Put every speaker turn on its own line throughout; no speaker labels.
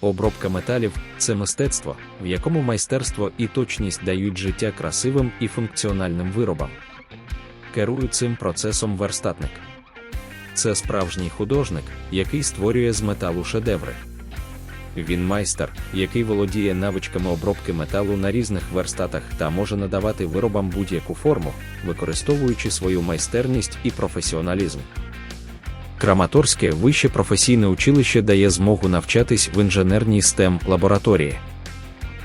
Обробка металів це мистецтво, в якому майстерство і точність дають життя красивим і функціональним виробам. Керує цим процесом верстатник. Це справжній художник, який створює з металу шедеври. Він майстер, який володіє навичками обробки металу на різних верстатах та може надавати виробам будь-яку форму, використовуючи свою майстерність і професіоналізм. Краматорське вище професійне училище дає змогу навчатись в інженерній STEM лабораторії,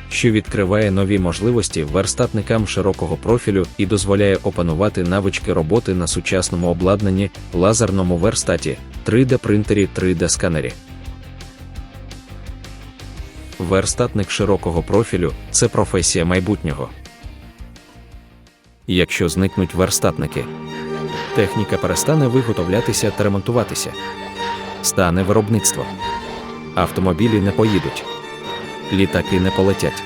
що відкриває нові можливості верстатникам широкого профілю і дозволяє опанувати навички роботи на сучасному обладнанні, лазерному верстаті, 3D-принтері, 3D-сканері. Верстатник широкого профілю це професія майбутнього. Якщо зникнуть верстатники, техніка перестане виготовлятися та ремонтуватися. Стане виробництво. Автомобілі не поїдуть, літаки не полетять,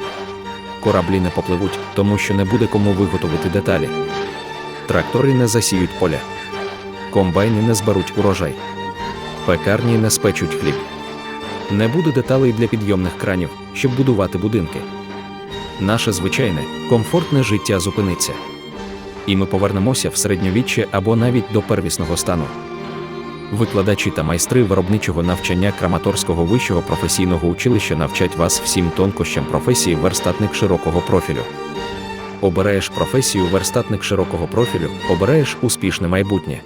кораблі не попливуть, тому що не буде кому виготовити деталі. Трактори не засіють поля, комбайни не зберуть урожай, пекарні не спечуть хліб. Не буде деталей для підйомних кранів, щоб будувати будинки. Наше звичайне, комфортне життя зупиниться. І ми повернемося в середньовіччя або навіть до первісного стану. Викладачі та майстри виробничого навчання Краматорського вищого професійного училища навчать вас всім тонкощам професії верстатник широкого профілю. Обираєш професію верстатник широкого профілю, обираєш успішне майбутнє.